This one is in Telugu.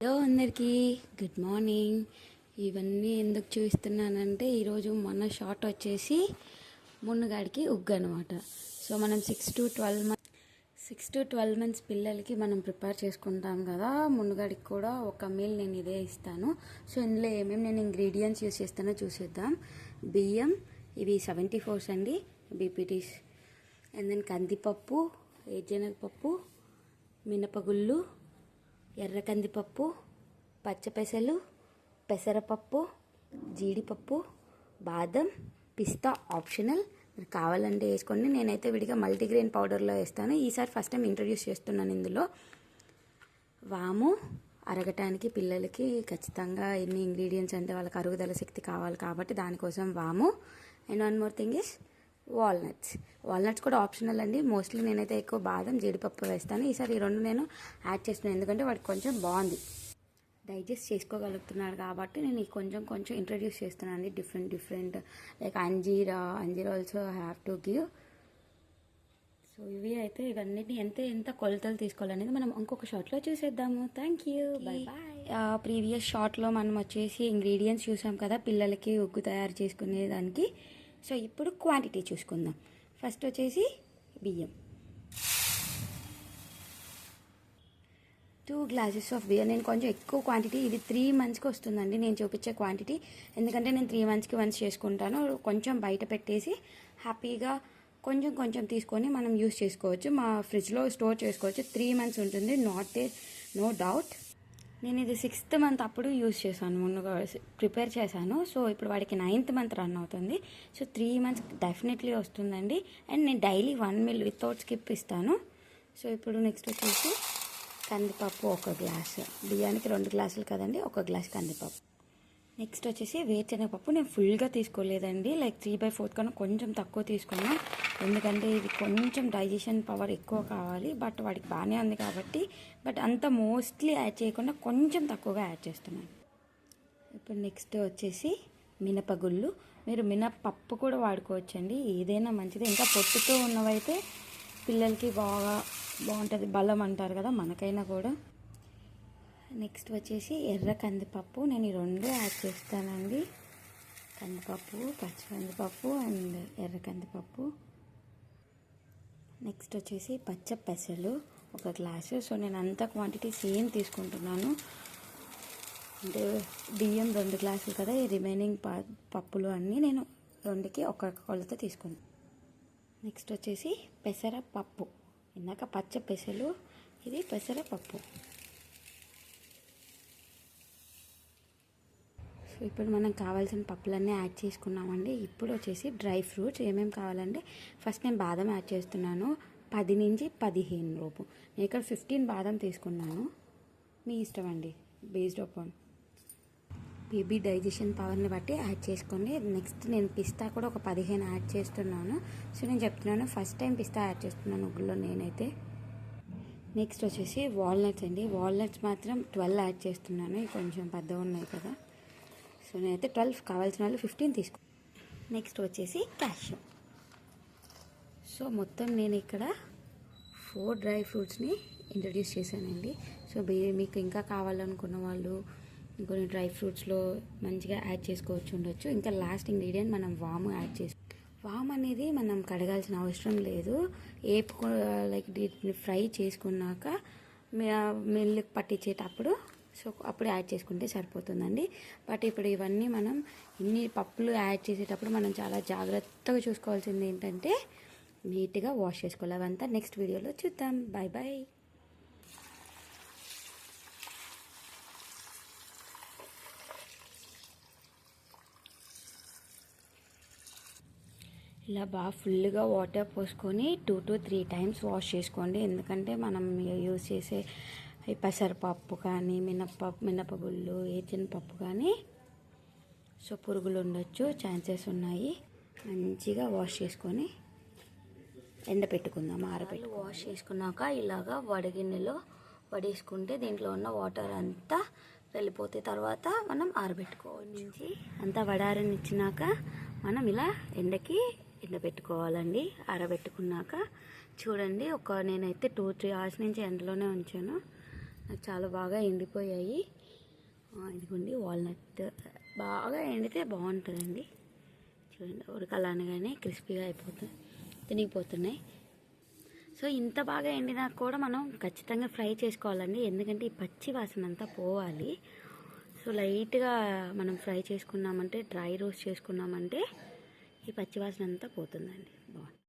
హలో అందరికీ గుడ్ మార్నింగ్. ఇవన్నీ ఎందుకు చూపిస్తున్నానంటే ఈరోజు మొన్న షార్ట్ వచ్చేసి మున్నగాడికి ఉగ్గు అనమాట సో మనం six to twelve month six to twelve months పిల్లలకి మనం ప్రిపేర్ చేసుకుంటాం కదా మున్నగాడికి కూడా ఒక మీల్ నేను ఇదే ఇస్తాను. సో ఇందులో ఏమేమి నేను ఇంగ్రీడియంట్స్ యూస్ చేస్తానో చూసేద్దాం. బియ్యం ఇవి సెవెంటీ ఫోర్స్ అండి బీపీటీస్ అండ్ దెన్ కందిపప్పు ఏజనగపప్పు మినపగుళ్ళు ఎర్ర కందిపప్పు పచ్చపెసలు పెసరపప్పు జీడిపప్పు బాదం పిస్తా ఆప్షనల్. మీరు కావాలంటే వేసుకోండి. నేనైతే విడిగా మల్టీగ్రెయిన్ పౌడర్లో వేస్తాను. ఈసారి ఫస్ట్ టైం ఇంట్రడ్యూస్ చేస్తున్నాను ఇందులో. వాము అరగటానికి పిల్లలకి ఖచ్చితంగా ఎన్ని ఇంగ్రీడియంట్స్ అంటే వాళ్ళకి అరుగుదల శక్తి కావాలి కాబట్టి దానికోసం వాము. And one more thing is walnuts walnuts కూడా ఆప్షనల్ అండి. మోస్ట్లీ నేనైతే ఎక్కువ బాదం జీడిపప్పు వేస్తాను. ఈసారి ఈ రెండు నేను యాడ్ చేస్తున్నాను. ఎందుకంటే వాడికి కొంచెం బాగుంది. డైజెస్ట్ చేసుకోగలుగుతున్నాడు కాబట్టి నేను ఈ కొంచెం కొంచెం ఇంట్రడ్యూస్ చేస్తున్నాను డిఫరెంట్ డిఫరెంట్ లైక్ అంజీరా అంజీరా also have to give so ఇవి అయితే ఇవన్నిటిని ఎంత ఎంత కొలతలు తీసుకోవాలనేది మనం ఇంకొక షార్ట్లో చూసేద్దాము. Thank you bye bye previous షార్ట్లో మనం వచ్చేసి ఇంగ్రీడియంట్స్ చూసాం కదా. పిల్లలకి ఉగ్గు తయారు చేసుకునే దానికి సో ఇప్పుడు క్వాంటిటీ చూసుకుందాం. ఫస్ట్ వచ్చేసి బియ్యం. టూ గ్లాసెస్ ఆఫ్ బియ్యం నేను కొంచెం ఎక్కువ క్వాంటిటీ ఇది త్రీ మంత్స్కి వస్తుందండి నేను చూపించే క్వాంటిటీ ఎందుకంటే నేను త్రీ మంత్స్కి వన్స్ చేసుకుంటాను. కొంచెం బయట పెట్టేసి హ్యాపీగా కొంచెం కొంచెం తీసుకొని మనం యూస్ చేసుకోవచ్చు. మా ఫ్రిడ్జ్లో స్టోర్ చేసుకోవచ్చు. త్రీ మంత్స్ ఉంటుంది. నాట్ ఏ నో డౌట్ నేను ఇది సిక్స్త్ మంత్ అప్పుడు యూజ్ చేశాను ముందుగా ప్రిపేర్ చేశాను. సో ఇప్పుడు వాడికి నైన్త్ మంత్ రన్ అవుతుంది. సో త్రీ మంత్స్ డెఫినెట్లీ వస్తుందండి. అండ్ నేను daily one meal without skip ఇస్తాను. సో ఇప్పుడు నెక్స్ట్ వచ్చేసి కందిపప్పు ఒక గ్లాస్. బియ్యానికి రెండు గ్లాసులు కదండి ఒక గ్లాస్ కందిపప్పు. నెక్స్ట్ వచ్చేసి వేరుశనగపప్పు నేను ఫుల్గా తీసుకోలేదండి. లైక్ త్రీ బై ఫోర్త్ కన్నా కొంచెం తక్కువ తీసుకున్నా. ఎందుకంటే ఇది కొంచెం డైజెషన్ పవర్ ఎక్కువ కావాలి. బట్ వాడికి బాగానే ఉంది కాబట్టి. బట్ అంత మోస్ట్లీ యాడ్ చేయకుండా కొంచెం తక్కువగా యాడ్ చేస్తున్నాను ఇప్పుడు నెక్స్ట్ వచ్చేసి మినపగుళ్ళు. మీరు మినపప్పు కూడా వాడుకోవచ్చండి. ఏదైనా మంచిది. ఇంకా పొట్టుతో ఉన్నవైతే పిల్లలకి బాగా బాగుంటుంది. బలం అంటారు కదా మనకైనా కూడా. నెక్స్ట్ వచ్చేసి ఎర్ర కందిపప్పు. నేను ఈ రెండు యాడ్ చేస్తానండి. కందిపప్పు పచ్చి కందిపప్పు అండ్ ఎర్ర కందిపప్పు. నెక్స్ట్ వచ్చేసి పచ్చ పెసలు ఒక గ్లాసు. సో నేను అంత క్వాంటిటీ సేమ్ తీసుకుంటున్నాను. అంటే బియ్యం రెండు గ్లాసులు కదా ఈ రిమైనింగ్ ప పప్పులు అన్నీ నేను రెండుకి ఒక కొలత తీసుకున్నాను నెక్స్ట్ వచ్చేసి పెసరపప్పు. ఇందాక పచ్చ పెసలు ఇది పెసరపప్పు. సో ఇప్పుడు మనం కావాల్సిన పప్పులన్నీ యాడ్ చేసుకున్నామండి. ఇప్పుడు వచ్చేసి డ్రై ఫ్రూట్స్ ఏమేమి కావాలంటే ఫస్ట్ నేను బాదం యాడ్ చేస్తున్నాను. పది నుంచి పదిహేను లోపు. నేను ఇక్కడ ఫిఫ్టీన్ బాదం తీసుకున్నాను. మీ ఇష్టం అండి. Based upon. బేబీ డైజెషన్ పవర్ని బట్టి యాడ్ చేసుకోండి. నెక్స్ట్ నేను పిస్తా కూడా ఒక పదిహేను యాడ్ చేస్తున్నాను. సో నేను చెప్తున్నాను ఫస్ట్ టైం పిస్తా యాడ్ చేస్తున్నాను ఉగ్గులో నేనైతే. నెక్స్ట్ వచ్చేసి వాల్నట్స్ అండి. వాల్నట్స్ మాత్రం ట్వెల్వ్ యాడ్ చేస్తున్నాను. కొంచెం పెద్దగా ఉన్నాయి కదా. సో నేనైతే ట్వెల్వ్ కావాల్సిన వాళ్ళు ఫిఫ్టీన్ తీసుకో నెక్స్ట్ వచ్చేసి క్యాష్. సో మొత్తం నేను ఇక్కడ ఫోర్ డ్రై ఫ్రూట్స్ని ఇంట్రడ్యూస్ చేశానండి. సో మీకు ఇంకా కావాలనుకున్న వాళ్ళు ఇంకొన్ని డ్రై ఫ్రూట్స్లో మంచిగా యాడ్ చేసుకోవచ్చు ఉండొచ్చు. ఇంకా లాస్ట్ ఇంగ్రీడియంట్ మనం వాము యాడ్ చేసు వామ్ అనేది మనం కడగాల్సిన అవసరం లేదు. ఏపు లైక్ ఫ్రై చేసుకున్నాక మిల్క్ పట్టించేటప్పుడు సో అప్పుడు యాడ్ చేసుకుంటే సరిపోతుందండి. బట్ ఇప్పుడు ఇవన్నీ మనం ఇన్ని పప్పులు యాడ్ చేసేటప్పుడు మనం చాలా జాగ్రత్తగా చూసుకోవాల్సింది ఏంటంటే నీట్గా వాష్ చేసుకోవాలి. అవంతా నెక్స్ట్ వీడియోలో చూద్దాం. బాయ్ బాయ్ ఇలా బాగా ఫుల్గా వాటర్ పోసుకొని two to three times wash చేసుకోండి. ఎందుకంటే మనం యూజ్ చేసే పెసరపప్పు కానీ మినప్పప్పు మినపగుళ్ళు ఏచిన పప్పు కానీ సో పురుగులు ఉండొచ్చు ఛాన్సెస్ ఉన్నాయి. మంచిగా వాష్ చేసుకొని ఎండపెట్టుకుందాం ఆరబెట్టు వాష్ చేసుకున్నాక ఇలాగా వడగిన్నెలో వడేసుకుంటే దీంట్లో ఉన్న వాటర్ అంతా వెళ్ళిపోతే తర్వాత మనం ఆరబెట్టుకోవాలి నుంచి అంతా వడారనిచ్చినాక మనం ఇలా ఎండకి ఎండబెట్టుకోవాలండి ఆరబెట్టుకున్నాక చూడండి ఒక నేనైతే టూ త్రీ అవర్స్ నుంచి ఎండలోనే ఉంచాను. నాకు చాలా బాగా ఎండిపోయాయి. ఇదిగోండి వాల్నట్. బాగా ఎండితే బాగుంటుందండి. చూడండి ఉడకలానగానే క్రిస్పీగా అయిపోతుంది తినిగిపోతున్నాయి. సో ఇంత బాగా ఎండినా కూడా మనం ఖచ్చితంగా ఫ్రై చేసుకోవాలండి. ఎందుకంటే ఈ పచ్చి వాసన అంతా పోవాలి. సో లైట్గా మనం ఫ్రై చేసుకున్నామంటే డ్రై రోస్ట్ చేసుకున్నామంటే ఈ పచ్చి వాసన అంతా పోతుందండి. బాగుంది.